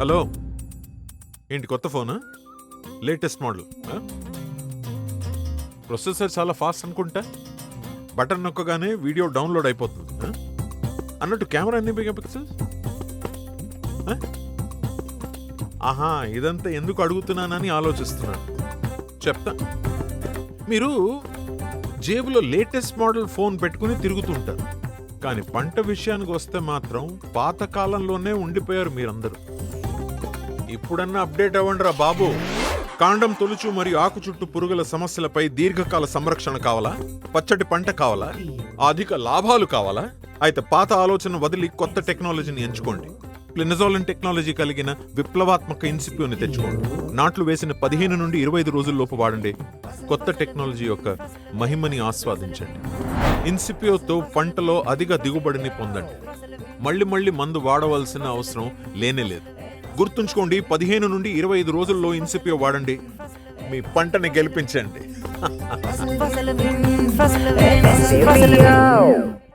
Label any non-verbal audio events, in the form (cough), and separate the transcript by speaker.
Speaker 1: Hello. ఏంటి కొత్త ఫోనా? లేటెస్ట్ మోడల్ ప్రొసెసర్ చాలా ఫాస్ట్ అనుకుంటా. బటన్ నొక్కగానే వీడియో డౌన్లోడ్ అయిపోతుంది అన్నట్టు కెమెరా ఎన్ని మెగా పిక్సెల్స్? ఆహా ఇదంతా ఎందుకు అడుగుతున్నానని ఆలోచిస్తున్నాను. చెప్తా. మీరు జేబులో లేటెస్ట్ మోడల్ ఫోన్ పెట్టుకుని తిరుగుతుంటారు. కానీ పంట విషయానికి వస్తే మాత్రం పాత కాలంలోనే ఉండిపోయారు మీరందరూ. ఇప్పుడన్నా అప్డేట్ అవ్వండిరా బాబు. కాండం తొలుచు మరియు ఆకు చుట్టూ పురుగుల సమస్యలపై దీర్ఘకాల సంరక్షణ కావాలా? పచ్చటి పంట కావాలా? అధిక లాభాలు కావాలా? అయితే పాత ఆలోచన వదిలి కొత్త టెక్నాలజీని ఎంచుకోండి. ప్లినజోలన్ టెక్నాలజీ కలిగిన విప్లవాత్మక ఇన్సిప్యూని తెచ్చుకోండి. నాట్లు వేసిన పదిహేను నుండి ఇరవై ఐదు రోజుల్లోపు వాడండి. కొత్త టెక్నాలజీ యొక్క మహిమని ఆస్వాదించండి. ఇన్సిపియోతో పంటలో అధిక దిగుబడిని పొందండి. మళ్ళీ మళ్ళీ మందు వాడవలసిన అవసరం లేనే లేదు. గుర్తుంచుకోండి పదిహేను నుండి ఇరవై ఐదు రోజుల్లో ఇన్సిపియో వాడండి. మీ పంటని గెలిపించండి. (laughs)